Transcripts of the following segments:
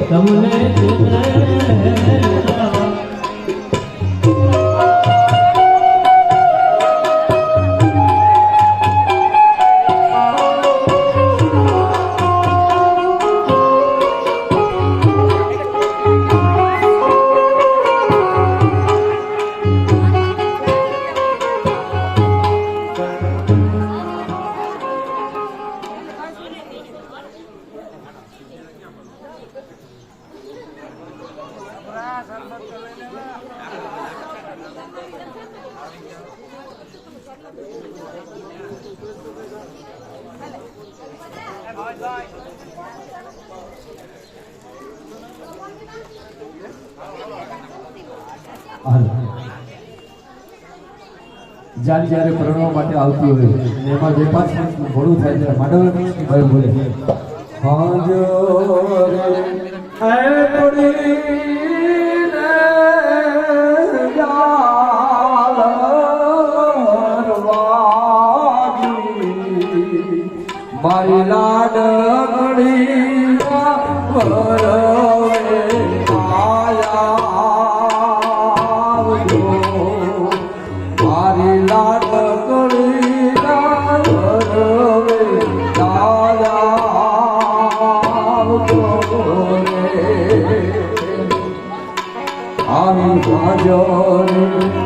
તમને જ્યારે જ્યારે પ્રણવ માટે આવતી હોય એમાં વેપાર ઘણું થાય ત્યારે માંડવ ભાઈ બોલે હાજો રે એ પડી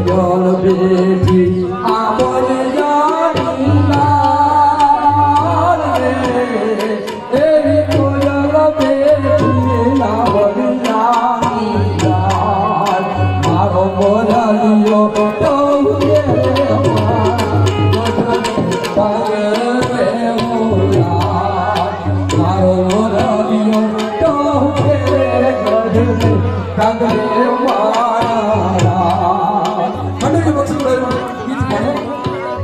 કોયલ બેઠી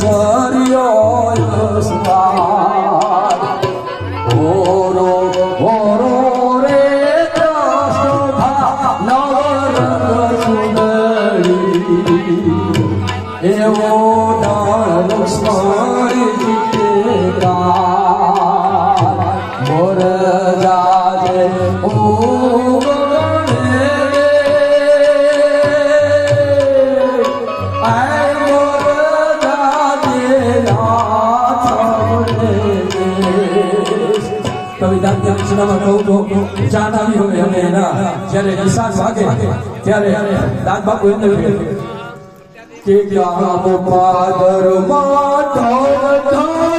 So. નિશાન વાગે ત્યારે દાદ બાપુ એમને કે જ્ઞાન પાદરમાં ઢોલ ઢોલ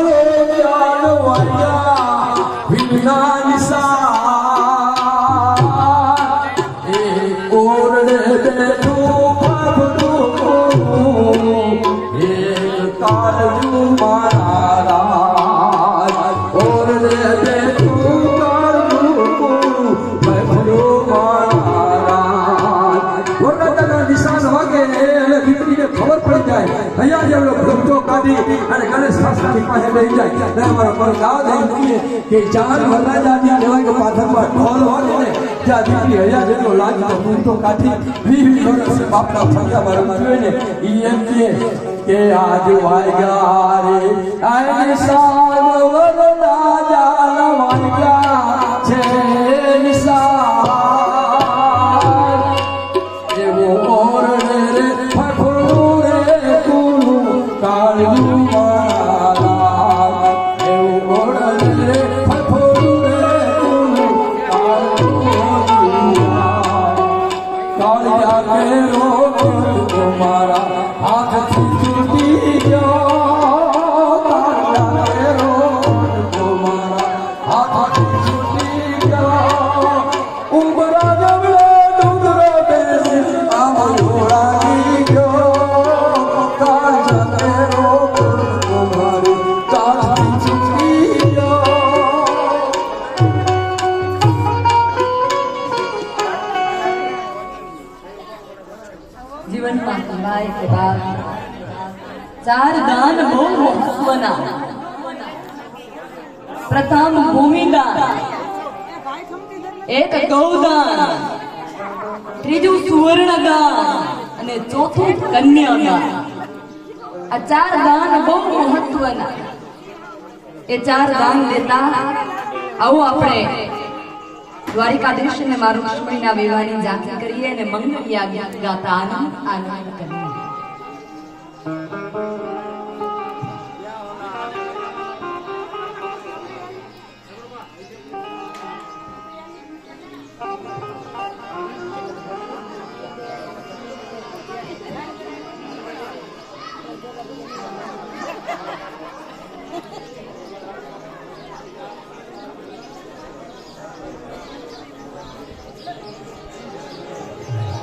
અહીંયા જેવડો ભક્તો કાઢી અને ગણેશ શાસ્ત્રી પાસે લઈ જાય. અને પર ગાવ દઈ કે ચાર વરરાજા ત્યાં કહેવાય કે પાથરમાં ઢોલ હોય ને, ત્યાં દીકરી હજાર જેટલો લાગતો ભક્તો કાઢી વીસ વીસ વર્ષ બાપના ફંગા મારવા જોઈને ઈ એમ કે આજ વાગ્યા રે આય સાગ ચાર દાન બહુ મહત્વના પ્રથમ ભૂમિદાન એક ગૌદાન ત્રીજું સુવર્ણદાન અને ચોથું કન્યાદાન આ ચાર દાન બહુ મહત્વના એ ચાર દાન લેતા આવો આપણે દ્વારિકાધીશ ને મારું લક્ષ્મણના વિવાહની ઝાંખી કરીએ અને મંગળ યાગ ગાતા આનંદ આનંદ કરીએ